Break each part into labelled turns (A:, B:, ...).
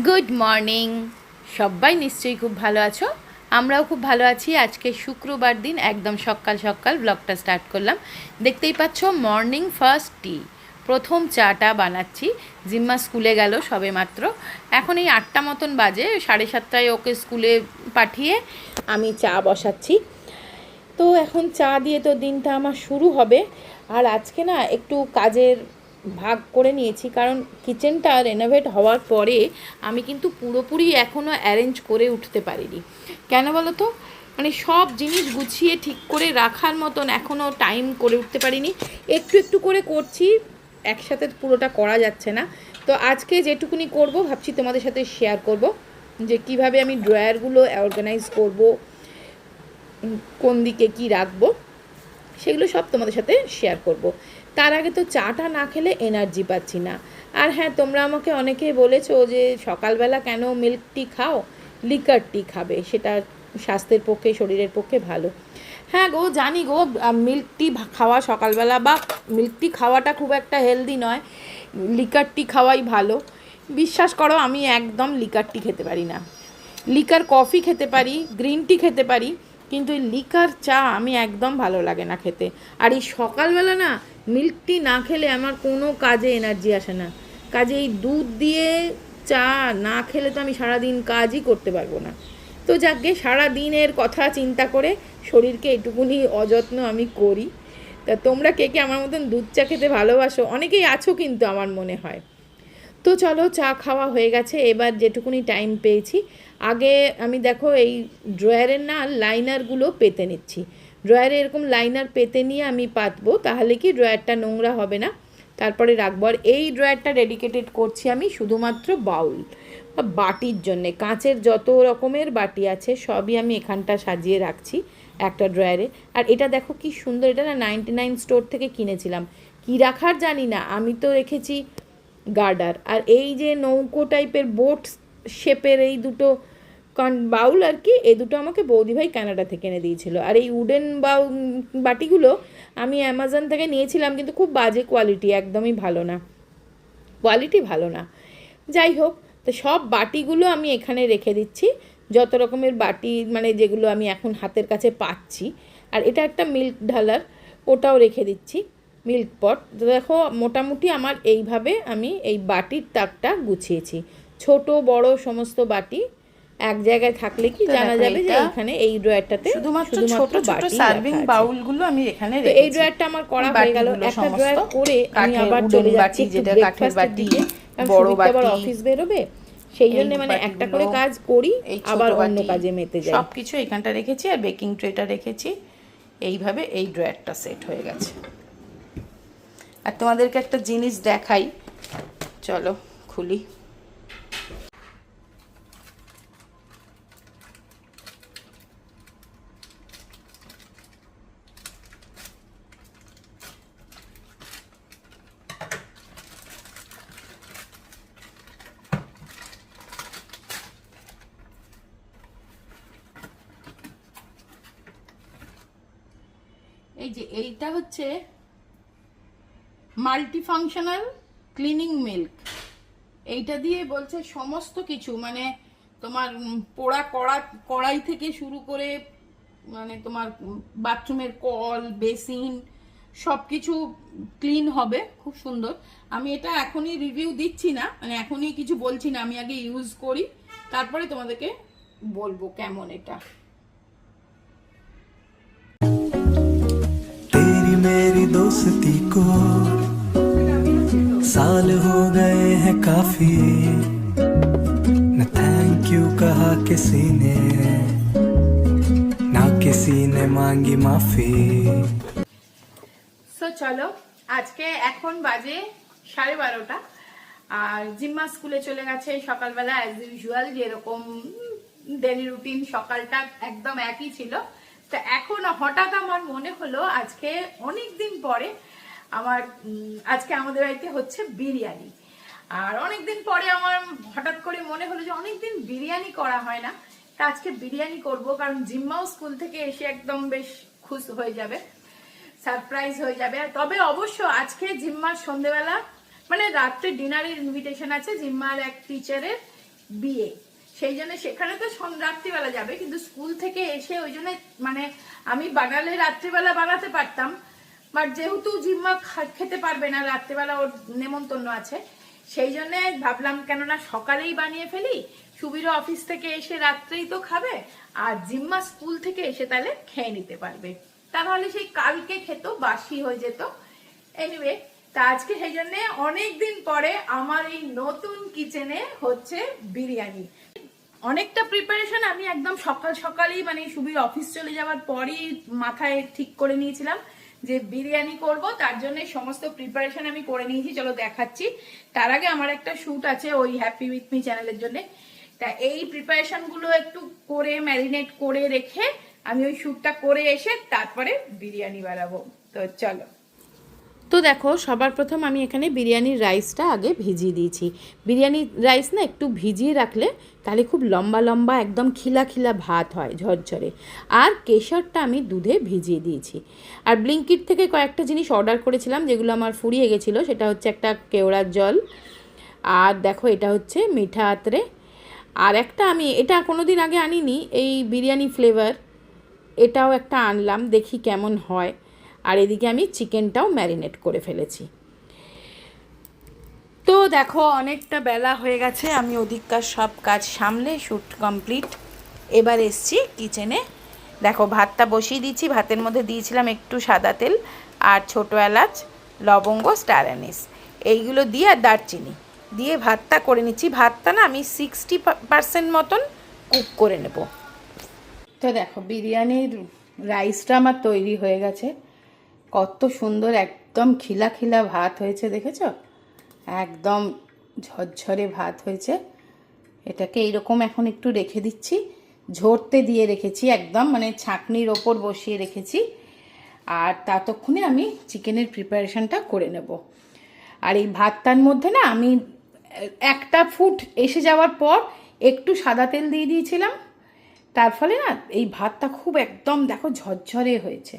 A: Good morning সবাই নিশ্চয়ই খুব ভালো আছো? আমরাও খুব ভালো আছি। আজকে শুক্রবার দিন, একদম সকাল সকাল ব্লগটা স্টার্ট করলাম। দেখতেই পাচ্ছ মর্নিং ফার্স্ট টি প্রথম চাটা বানাচ্ছি। জিম্মা স্কুলে গেল সবে মাত্র। এখন এই আটটা মতন বাজে, সাড়ে সাতটায় ওকে স্কুলে পাঠিয়ে আমি চা বসাচ্ছি। তো এখন চা দিয়ে তো দিনটা আমার শুরু হবে। আর আজকে না একটু কাজের ভাগ করে নিয়েছি, কারণ কিচেনটা রেনোভেট হওয়ার পরে আমি কিন্তু পুরোপুরি এখনও অ্যারেঞ্জ করে উঠতে পারিনি। কেন বলো তো মানে সব জিনিস গুছিয়ে ঠিক করে রাখার মতন এখনও টাইম করে উঠতে পারিনি। একটু একটু করে করছি, একসাথে পুরোটা করা যাচ্ছে না। তো আজকে যেটুকুনি করব, ভাবছি তোমাদের সাথে শেয়ার করব, যে কীভাবে আমি ড্রয়ারগুলো অর্গানাইজ করব কোন দিকে কি রাখব, সেগুলো সব তোমাদের সাথে শেয়ার করব। তার আগে তো চাটা না খেলে এনার্জি পাচ্ছি না। আর হ্যাঁ তোমরা আমাকে অনেকেই বলেছ যে সকালবেলা কেন মিল্ক টি খাও? লিকার টি খাবে, সেটা স্বাস্থ্যের পক্ষে, শরীরের পক্ষে ভালো। হ্যাঁ গো, জানি গো মিল্ক টি খাওয়া সকালবেলা বা মিল্ক টি খাওয়াটা খুব একটা হেলদি নয়। লিকার টি খাওয়াই ভালো। বিশ্বাস করো, আমি একদম লিকার টি খেতে পারি না। লিকার কফি খেতে পারি গ্রিন টি খেতে পারি। কিন্তু এই লিকার চা আমি একদম ভালো লাগে না খেতে। আর এই সকালবেলা না মিল্ক টি না খেলে আমার কোনো কাজে এনার্জি আসে না। কাজে এই দুধ দিয়ে চা না খেলে তো আমি সারাদিন কাজই করতে পারব না। তো যাকে সারা দিনের কথা চিন্তা করে শরীরকে এটুকুনি অযত্ন আমি করি। তা তোমরা কে কে আমার মতন দুধ চা খেতে ভালোবাসো? অনেকেই আছো কিন্তু আমার মনে হয়। তো চলো চা খাওয়া হয়ে গেছে, এবার যেটুকুনি টাইম পেয়েছি। আগে আমি দেখো এই ড্রয়ারের না লাইনারগুলো পেতে নিচ্ছি। ড্রয়ারে এরকম লাইনার পেতে নিয়ে আমি পাতবো, তাহলে কি ড্রয়ারটা নোংরা হবে না? তারপরে রাখব। আর এই ড্রয়ারটা ডেডিকেটেড করছি আমি শুধুমাত্র বাউল বা বাটির জন্যে। কাঁচের যত রকমের বাটি আছে, সবই আমি এখানটা সাজিয়ে রাখছি একটা ড্রয়ারে আর এটা দেখো কি সুন্দর, এটা না নাইনটি নাইন স্টোর থেকে কিনেছিলাম। কি রাখার জানি না, আমি তো রেখেছি গার্ডার। আর এই যে নৌকো টাইপের বোট শেপের এই দুটো কন বাউল আর কি, এই দুটো আমাকে বৌদিভাই কানাডা থেকে এনে দিয়েছিল। আর এই উডেন বাউ বাটিগুলো আমি অ্যামাজন থেকে নিয়েছিলাম, কিন্তু খুব বাজে কোয়ালিটি একদমই ভালো না। কোয়ালিটি ভালো না। যাই হোক, তো সব বাটিগুলো আমি এখানে রেখে দিচ্ছি। যত রকমের বাটি মানে যেগুলো আমি এখন হাতের কাছে পাচ্ছি। আর এটা একটা মিল্ক ঢালার, ওটাও রেখে দিচ্ছি। Milk pot. তো দেখো মোটামুটি আমার এইভাবে আমি এই বাটির তাকটা গুছিয়েছি। ছোট বড় সমস্ত বাটি এক জায়গায় থাকলে কি জানা যাবে যে এখানে এই ড্রয়ারটাতে
B: শুধুমাত্র ছোট ছোট সার্ভিং
A: রাখা আছে।
B: বাউলগুলো আমি এখানে
A: তো এই ড্রয়ারটা আমার করা হয়ে গেল একটা ড্রয়ার করে আমি আবার চলে যাচ্ছি
B: যেটা কাঠের বাটি, বড়
A: বাটি
B: বাটি,
A: অফিস বেরোবে। সেই জন্য মানে একটা করে কাজ করি আবার অন্য কাজে মেতে যাই।
B: সব কিছু এখানটা রেখেছি আর বেকিং ট্রেটা রেখেছি। এইভাবে এই ড্রয়ারটা সেট হয়ে গেছে। আর তোমাদেরকে একটা জিনিস দেখাই। চলো খুলি।
A: এই যে এইটা হচ্ছে মাল্টিফাংশনাল ক্লিনিং মিল্ক এইটা দিয়ে বলছে সমস্ত কিছু মানে তোমার পোড়া কড়া, কড়াই থেকে শুরু করে মানে তোমার বাথরুমের কল, বেসিন সব কিছু ক্লিন হবে, খুব সুন্দর। আমি এটা এখনই রিভিউ দিচ্ছি না মানে এখনই কিছু বলছি না, আমি আগে ইউজ করি, তারপরে তোমাদেরকে বলব কেমন এটা।
C: মেরি দোস্তি কো साल हो गए हैं काफी न थैंक यू कहा किसी ने ना किसी ने मांगी माफी
A: সো চলো আজকে এখন বাজে সাড়ে বারোটা আর জিম্মা স্কুলে চলে গেছে সকালবেলা অ্যাজ ইউজুয়াল যেরকম ডেলি রুটিন সকালটা একদম একই ছিল তো এখন হঠাৎ আমার মনে হলো আজকে অনেক দিন পরে আমার আজকে আমাদের বাড়িতে হচ্ছে বিরিয়ানি। আর অনেকদিন পরে আমার হঠাৎ করে মনে হলো যে অনেকদিন বিরিয়ানি করা হয় না। তা আজকে বিরিয়ানি করব, কারণ জিম্মাও স্কুল থেকে এসে একদম বেশ খুশ হয়ে যাবে, সারপ্রাইজ হয়ে যাবে। তবে অবশ্য আজকে জিম্মার সন্ধেবেলা মানে রাত্রে ডিনারের ইনভিটেশন আছে জিম্মার এক টিচারের
B: বিয়ে। সেই জন্য সেখানে তো রাত্রিবেলা যাবে, কিন্তু স্কুল থেকে এসে ওই জন্য মানে আমি বানালে রাত্রিবেলা বানাতে পারতাম। বাট যেহেতু জিম্মা খেতে পারবে না, রাত্রিবেলা ওর নেমন্তন্ন আছে, সেই জন্য ভাবলাম কেননা সকালেই বানিয়ে ফেলি সুবিরো অফিস থেকে এসে রাত্রেই তো খাবে, আর জিম্মা স্কুল থেকে এসে তাহলে খেয়ে নিতে পারবে। তাহলে সেই কালকে খেত, বাসি হয়ে যেত। এনিওয়ে তা আজকে সেই জন্য অনেকদিন পরে আমার এই নতুন কিচেনে হচ্ছে বিরিয়ানি। অনেকটা প্রিপারেশন আমি একদম সকাল সকালেই মানে সুবির অফিস চলে যাওয়ার পরই মাথায় ঠিক করে নিয়েছিলাম। যে বিরিয়ানি করব, তার জন্য সমস্ত প্রিপারেশন আমি করে নিয়েছি। চলো দেখাচ্ছি। তার আগে আমার একটা শ্যুট আছে ওই হ্যাপি উইথ মি চ্যানেলের জন্য। তা এই প্রিপারেশনগুলো একটু করে ম্যারিনেট করে রেখে আমি ওই শ্যুটটা করে এসে তারপরে বিরিয়ানি বানাবো। তো চলো।
A: তো দেখো, সবার প্রথম আমি এখানে বিরিয়ানির রাইসটা আগে ভিজিয়ে দিয়েছি। বিরিয়ানির রাইস না একটু ভিজিয়ে রাখলে তাহলে খুব লম্বা লম্বা একদম খিলা খিলা ভাত হয়, ঝরঝরে। আর কেশরটা আমি দুধে ভিজিয়ে দিয়েছি। আর ব্লিঙ্কিট থেকে কয়েকটা জিনিস অর্ডার করেছিলাম, যেগুলো আমার ফুরিয়ে গেছিল, সেটা হচ্ছে একটা কেওড়ার জল, আর দেখো এটা হচ্ছে মিঠা আতরে। আর একটা আমি, এটা কোনো দিন আগে আনিনি, এই বিরিয়ানি ফ্লেভার, এটাও একটা আনলাম, দেখি কেমন হয়। আর এদিকে আমি চিকেনটাও ম্যারিনেট করে ফেলেছি। তো দেখো, অনেকটা বেলা হয়ে গেছে, আমি ওদিককার সব কাজ সামলে শ্যুট কমপ্লিট। এবার এসছি কিচেনে। দেখো, ভাতটা বসিয়ে দিয়েছি, ভাতের মধ্যে দিয়েছিলাম একটু সাদা তেল আর ছোটো এলাচ, লবঙ্গ, স্টার অ্যানিস। এইগুলো দিয়ে আর দারচিনি। দিয়ে ভাতটা করে নিচ্ছি। ভাতটা না আমি সিক্সটি পার্সেন্ট মতন কুক করে নেব। তো দেখো, বিরিয়ানির রাইসটা আমার তৈরি হয়ে গেছে। কত সুন্দর একদম খিলা খিলা ভাত হয়েছে, দেখেছ? একদম ঝরঝরে ভাত হয়েছে। এটাকে এইরকম এখন একটু রেখে দিচ্ছি। ঝরতে দিয়ে রেখেছি একদম মানে ছাঁকনির ওপর বসিয়ে রেখেছি। আর ততক্ষণে আমি চিকেনের প্রিপারেশনটা করে নেব। আর এই ভাতটার মধ্যে না আমি, একটা ফুট এসে যাওয়ার পর একটু সাদা তেল দিয়ে দিয়েছিলাম। তার ফলে না এই ভাতটা খুব একদম, দেখো ঝরঝরে হয়েছে।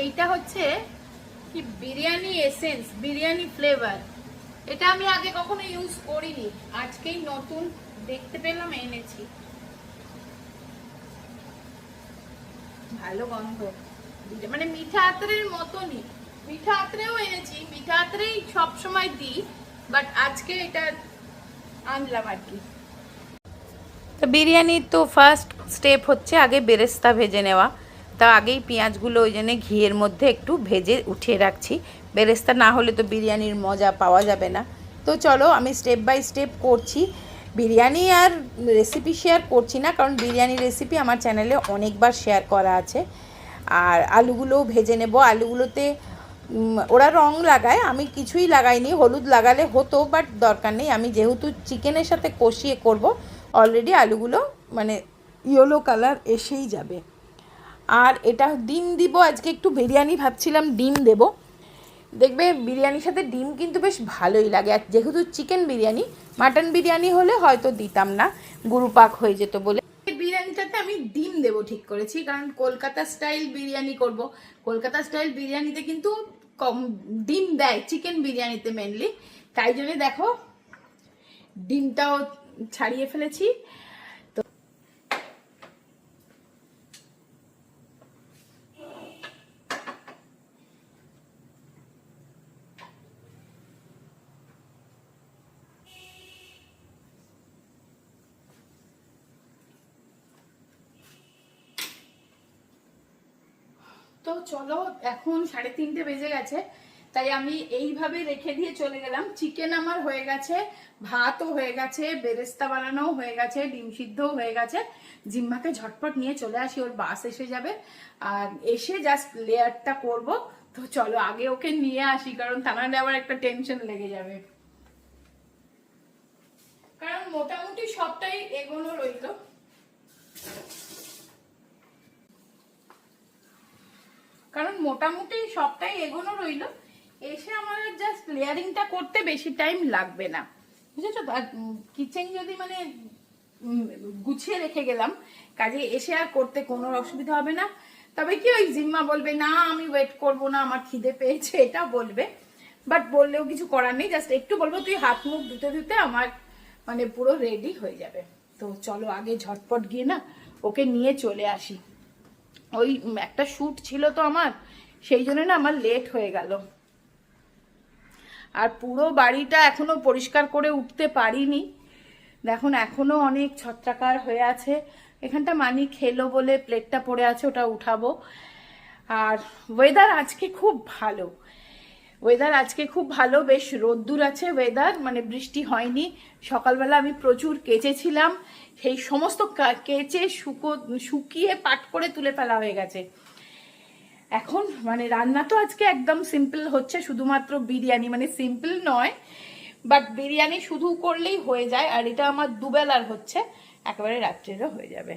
A: এইটা হচ্ছে কি বিরিয়ানি এসেন্স বিরিয়ানি ফ্লেভার এটা আমি আগে কখনো ইউজ করিনি, আজকেই নতুন দেখতে পেলাম, এনেছি। ভালো গন্ধ। মানে মিঠা আতরের মতনই। মিঠা আতরেও এনেছি, মিঠা আতরেই সবসময় দিই বাট আজকে এটা আনলাম আর কি। তো বিরিয়ানির তো ফার্স্ট স্টেপ হচ্ছে আগে বেরেস্তা ভেজে নেওয়া। তা আগেই পেঁয়াজগুলো ওই জন্য ঘিয়ের মধ্যে একটু ভেজে উঠিয়ে রাখছি। বেরেস্তা না হলে তো বিরিয়ানির মজা পাওয়া যাবে না। তো চলো আমি স্টেপ বাই স্টেপ করছি। বিরিয়ানি আর রেসিপি শেয়ার করছি না, কারণ বিরিয়ানি রেসিপি আমার চ্যানেলে অনেকবার শেয়ার করা আছে। আর আলুগুলোও ভেজে নেব। আলুগুলোতে ওরা রং লাগায়, আমি কিছুই লাগাইনি। হলুদ লাগালে হতো বাট দরকার নেই। আমি যেহেতু চিকেনের সাথে কষিয়ে করব অলরেডি আলুগুলো মানে ইয়েলো কালার এসেই যাবে। আর এটা ডিম দিব, আজকে একটু বিরিয়ানি ভাবছিলাম, ডিম দেব। দেখবে বিরিয়ানির সাথে ডিম কিন্তু বেশ ভালোই লাগে। আর যেহেতু চিকেন বিরিয়ানি, মাটন বিরিয়ানি হলে হয়তো দিতাম না, গুরুপাক হয়ে যেত বলে। বিরিয়ানিটাতে আমি ডিম দেবো ঠিক করেছি, কারণ কলকাতা স্টাইল বিরিয়ানি করব। কলকাতা স্টাইল বিরিয়ানিতে কিন্তু কম ডিম দেয়, চিকেন বিরিয়ানিতে মেনলি তাই জন্য দেখো, ডিমটাও ছাড়িয়ে ফেলেছি তো চলো, এখন সাড়ে তিনটে বেজে গেছে, তাই আমি এইভাবে রেখে দিয়ে চলে গেলাম। চিকেন আমার হয়ে গেছে, ভাতও হয়ে গেছে, বেরেস্তা বানানোও হয়ে গেছে, ডিম সিদ্ধও হয়ে গেছে। জিম্মাকে ঝটপট নিয়ে চলে আসি, ওর বাস এসে যাবে। আর এসে জাস্ট লেয়ারটা করব। তো চলো, আগে ওকে নিয়ে আসি, কারণ তা নাহলে আবার একটা টেনশন লেগে যাবে। কারণ মোটামুটি সবটাই এগোনো রইল। কারণ মোটামুটি সবটাই এগোনো রইল। এসে আমাদের জাস্ট লেয়ারিংটা করতে বেশি টাইম লাগবে না। বুঝেছ আর কিচেন যদি মানে গুছিয়ে রেখে গেলাম, কাজে এসে আর করতে কোনো অসুবিধা হবে না। তবে কি ওই জিম্মা বলবে, না, আমি ওয়েট করব না, আমার খিদে পেয়েছে, এটা বলবে। বাট বললেও কিছু করার নেই জাস্ট একটু বলব, তুই হাত মুখ ধুতে ধুতে আমার মানে পুরো রেডি হয়ে যাবে। তো চলো আগে ঝটপট গিয়ে না, ওকে নিয়ে চলে আসি। ওই একটা শ্যুট ছিল তো আমার, সেই জন্য না আমার লেট হয়ে গেল। আর পুরো বাড়িটা এখনও পরিষ্কার করে উঠতে পারিনি। দেখুন, এখনও অনেক ছত্রাকার হয়ে আছে। এখানটা মানি খেলো বলে প্লেটটা পড়ে আছে, ওটা উঠাবো। আর ওয়েদার আজকে খুব ভালো। ওয়েদার আজকে খুব ভালো, বেশ রোদ্দুর আছে ওয়েদার মানে বৃষ্টি হয়নি। সকালবেলা আমি প্রচুর কেচেছিলাম। সেই সমস্ত কেচে শুকো, শুকিয়ে পাট করে তুলে ফেলা হয়ে গেছে। এখন মানে রান্না তো আজকে একদম সিম্পল হচ্ছে, শুধুমাত্র বিরিয়ানি। মানে সিম্পল নয় বাট বিরিয়ানি শুধু করলেই হয়ে যায়, আর এটা আমার দুবেলার হচ্ছে। একেবারে রাত্রেরও হয়ে যাবে।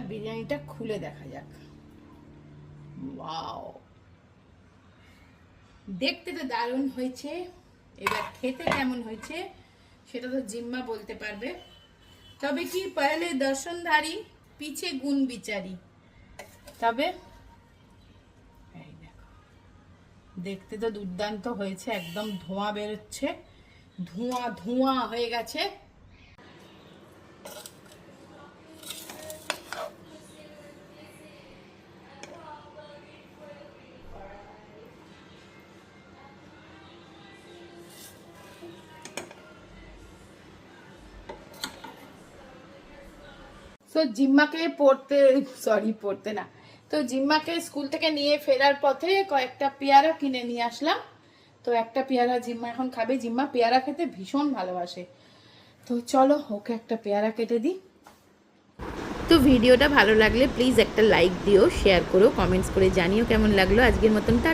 A: এবার বিরিয়ানিটা খুলে দেখা যাক। ওয়াও। দেখতে তো দারুণ হয়েছে। এবার খেতে কেমন হয়েছে, সেটা তো জিম্মা বলতে পারবে। তবে কি পহলে দর্শনধারী, পিছে গুণ বিচারি। তবে দেখতে তো দুর্দান্ত হয়েছে, একদম ধোঁয়া বেরোচ্ছে, ধোঁয়া ধোঁয়া হয়ে গেছে। তো জিম্মাকে পড়তে সরি পড়তে না। তো জিম্মাকে স্কুল থেকে নিয়ে ফেরার পথে কয়েকটা পেয়ারা কিনে নিয়ে আসলাম। তো একটা পেয়ারা জিম্মা এখন খাবে। জিম্মা পেয়ারা খেতে ভীষণ ভালোবাসে। তো চলো, ওকে একটা পেয়ারা কেটে দিই।
D: তো ভিডিওটা ভালো লাগলে প্লিজ একটা লাইক দিও শেয়ার করো কমেন্টস করে জানিও কেমন লাগল। আজকের মতন টা